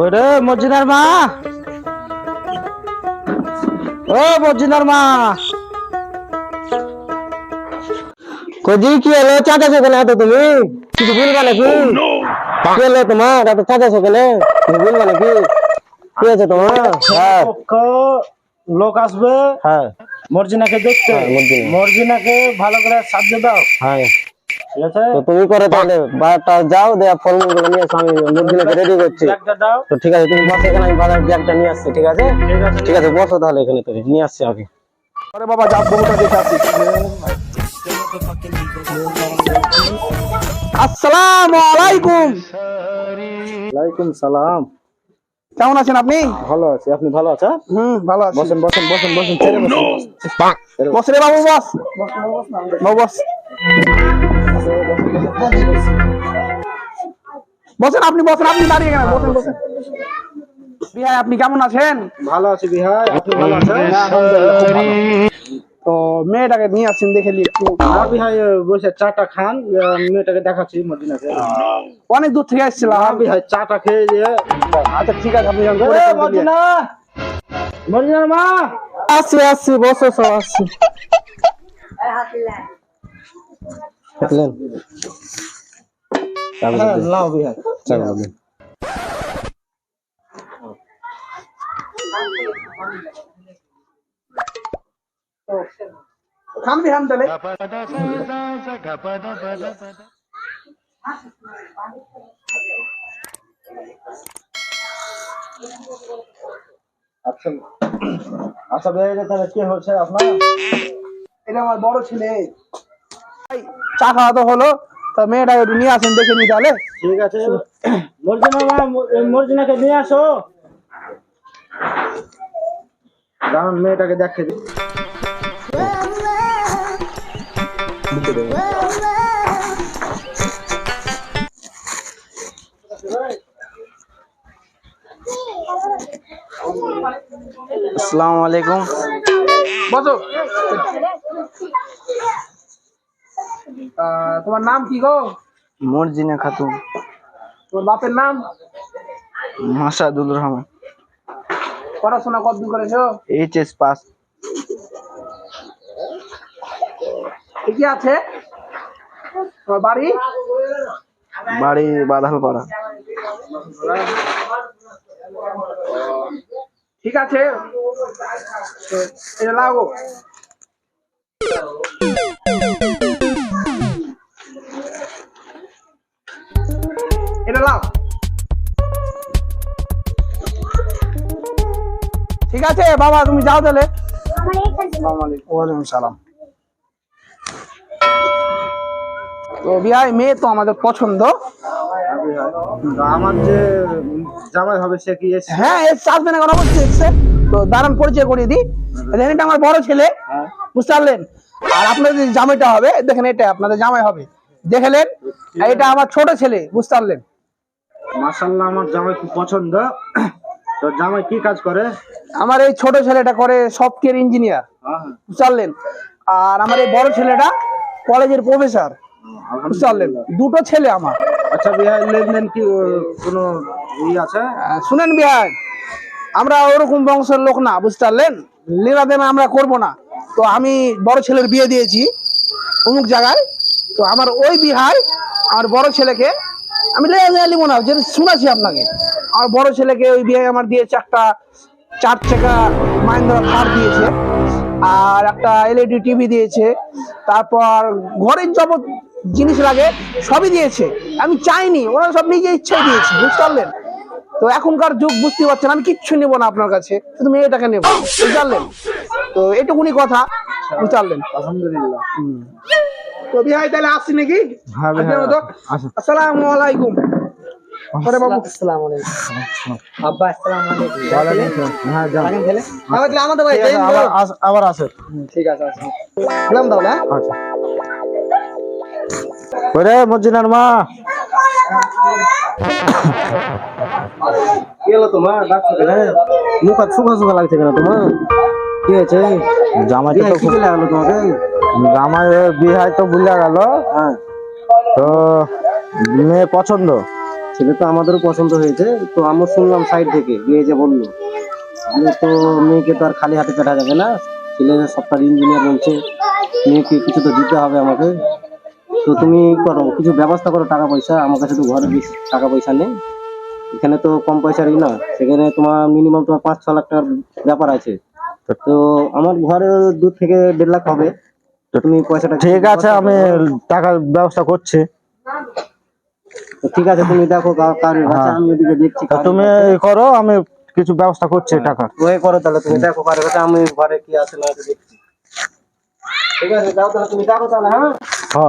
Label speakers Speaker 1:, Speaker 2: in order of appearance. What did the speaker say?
Speaker 1: ওরে মর্জিনার মা। ও মর্জিনার মা। কি হলো? কেন এত তুমি? কিছু নাকি? কি হলো তোমার? এত কেন? কিছু নাকি? কি আছে তোমার? হ্যাঁ।
Speaker 2: লোক আসবে।
Speaker 1: হ্যাঁ।
Speaker 2: মর্জিনাকে দেখতে।
Speaker 1: হ্যাঁ,
Speaker 2: মর্জিনাকে ভালো করে সাহায্য দাও।
Speaker 1: হ্যাঁ।
Speaker 2: ঠিক আছে?
Speaker 1: তো তুমি করো তাহলে বারটা যাও দেয়া ফলমূলগুলো নিয়ে আমি মুরগিটাকে রেডি করছি।
Speaker 2: দাও।
Speaker 1: তো ঠিক আছে তুমি বসো এখানে আমি বাজার ব্যাগটা নিয়ে আসছি ঠিক আছে?
Speaker 2: ঠিক আছে
Speaker 1: বসো তাহলে এখানে তুমি নিয়ে আসছি আগে
Speaker 2: আরে বাবা যা বহুটা দেখে আসি।
Speaker 1: আসসালামু আলাইকুম।
Speaker 2: ওয়ালাইকুম সালাম।
Speaker 3: কেমন আছেন আপনি?
Speaker 2: ভালো আছি আপনি ভালো আছেন?
Speaker 3: হুম ভালো আছি।
Speaker 2: বসেন বসেন বসেন বসেন ছেড়ে বসেন।
Speaker 3: বস রে বাবু বস। বাবু বস। বসেন আপনি বসেন আপনি দাঁড়িয়ে গেলেন বসেন বসেন। বিহাই আপনি কেমন আছেন?
Speaker 2: ভালো আছি বিহার আপনি ভালো আছেন?
Speaker 3: তো মেয়েটাকে নিয়ে আসছেন দেখে না
Speaker 2: বিহাই বসে চাটা খান মেয়েটাকে দেখাচ্ছি
Speaker 3: অনেক দূর থেকে এসেছিলাম
Speaker 2: না বিহাই চাটা খেয়ে দিয়ে
Speaker 3: আচ্ছা ঠিক আছে আপনি যখন
Speaker 2: এ,
Speaker 3: করে ফেলতে দিয়ে-
Speaker 2: মর্জিনা মর্জিনার মা!
Speaker 1: আসছি আসছি বসো সব আসছি।
Speaker 2: হ্যাঁ, নাও বিহাই
Speaker 3: খান বিহান তাহলে
Speaker 2: আচ্ছা। আচ্ছা তাহলে কি হচ্ছে আপনার?
Speaker 3: এটা আমার বড় ছেলে। চা খাওয়া তো হলো। তা মেয়েটাকে একটু নিয়ে আসেন দেখে নি তাহলে।
Speaker 2: ঠিক আছে মর্জিনা মর্জিনাকে নিয়ে আসো। দাঁড়ান মেয়েটাকে দেখে দিই।
Speaker 1: আসসালামু আলাইকুম।
Speaker 3: বসো। তোমার নাম কি গো?
Speaker 1: মর্জিনা খাতুন।
Speaker 3: তোমার বাপের নাম?
Speaker 1: মাসাদুল রহমান।
Speaker 3: পড়াশোনা কত দূর করেছ?
Speaker 1: HS pass.
Speaker 3: ঠিকই আছে? তোমার বাড়ি?
Speaker 1: বাড়ি বাদালপাড়া।
Speaker 3: ঠিক আছে। এটা লাগো এটা লাও ঠিক আছে বাবা তুমি যাও তাহলে। ওয়ালাইকুম সালাম। তো বিহাই মেয়ে তো আমাদের পছন্দ।
Speaker 2: আমার যে জামাই হবে সে কি
Speaker 3: হ্যাঁ এসছে আসবে না কেন অবশ্যই এসছে। তো দাঁড়ান পরিচয় করিয়ে দিই। দেখেন এটা আমার বড় ছেলে। বুঝতে পারলেন? আর আপনাদের জামাইটা হবে দেখেন এটা আপনাদের জামাই হবে। দেখলেন আর এটা আমার ছোট ছেলে। বুঝতে পারলেন?
Speaker 2: মাসাল্লাহ আমার জামাই খুব পছন্দ। তো জামাই কি কাজ করে?
Speaker 3: আমার এই ছোট ছেলেটা করে সফটওয়্যার ইঞ্জিনিয়ার পারলেন আর আমার এই বড় ছেলেটা কলেজের প্রফেসর বুঝতে পারলেন দুটো ছেলে আমার।
Speaker 2: আচ্ছা বিহার লেনদেন কি কোনো ই আছে?
Speaker 3: শুনেন বিহার আমরা ওরকম বংশের লোক না বুঝতে পারলেন লেনা। দেনা আমরা করব না। তো আমি বড় ছেলের বিয়ে দিয়েছি অমুক জায়গায়। তো আমার ওই বিহার আমার বড় ছেলেকে আমি নিবো না যেটা শুনেছি আপনাকে। আমার বড় ছেলেকে ওই বিয়ে আমার দিয়েছে একটা চার চাকা মাহিন্দ্রা থার দিয়েছে আর একটা এলইডি টিভি দিয়েছে তারপর ঘরের যাবত জিনিস লাগে সবই দিয়েছে। আমি চাইনি ওরা সব নিজে ইচ্ছাই দিয়েছে বুঝতে পারলেন? তো এখনকার যুগ বুঝতে পারছেন আমি কিচ্ছু নেব না আপনার কাছে শুধু মেয়েটাকে নেব বুঝতে পারলেন? তো এটুকুনি কথা বুঝতে পারলেন?
Speaker 2: আলহামদুলিল্লাহ।
Speaker 3: তো বিহাই তাহলে আসছি নাকি?
Speaker 2: হ্যাঁ,
Speaker 3: আজকের আসসালামু আলাইকুম। পরে বাবু।
Speaker 1: আসসালামু আলাইকুম। আব্বা আসসালামু আলাইকুম।
Speaker 2: হ্যাঁ আছে, আবার
Speaker 3: ঠিক আছে হ্যাঁ?
Speaker 2: আচ্ছা। ওরে মা। কি হলো তোমার? ডাকছো কেন মুখ আর শুকা শুকা লাগছে কেন তোমার? কি হয়েছে? তো খুব লাগল তোমাকে জামাই বিহাই তো ভুলে গেল। তো মেয়ে পছন্দ?
Speaker 1: ছেলে তো আমাদেরও পছন্দ হয়েছে। তো আমরা শুনলাম সাইড থেকে বিয়ে যে বলল। তো মেয়েকে তো আর খালি হাতে পেটা যাবে না। ছেলে সফটওয়্যার ইঞ্জিনিয়ার বলছে মেয়েকে কিছু তো দিতে হবে আমাকে। তো তুমি করো কিছু ব্যবস্থা করো টাকা পয়সা। আমার কাছে তো ঘরে বেশি টাকা পয়সা নেই এখানে তো কম পয়সারই না। সেখানে তোমার মিনিমাম তোমার পাঁচ ছ লাখ টাকার ব্যাপার আছে। তো আমার ঘরে দু থেকে দেড় লাখ হবে। তুমি পয়সাটা
Speaker 2: ঠিক আছে আমি টাকার ব্যবস্থা করছি।
Speaker 1: ঠিক আছে তুমি দেখো কা- কাছে আমি ওদিকে দেখছি
Speaker 2: তুমি। করো আমি কিছু ব্যবস্থা করছি টাকা
Speaker 1: ওই করো তাহলে তুমি দেখো কার কাছে আমি ঘরে কি আছে না দেখছি। ঠিক আছে যাও তাহলে তুমি দেখো তাহলে হ্যাঁ?
Speaker 2: হ্যাঁ।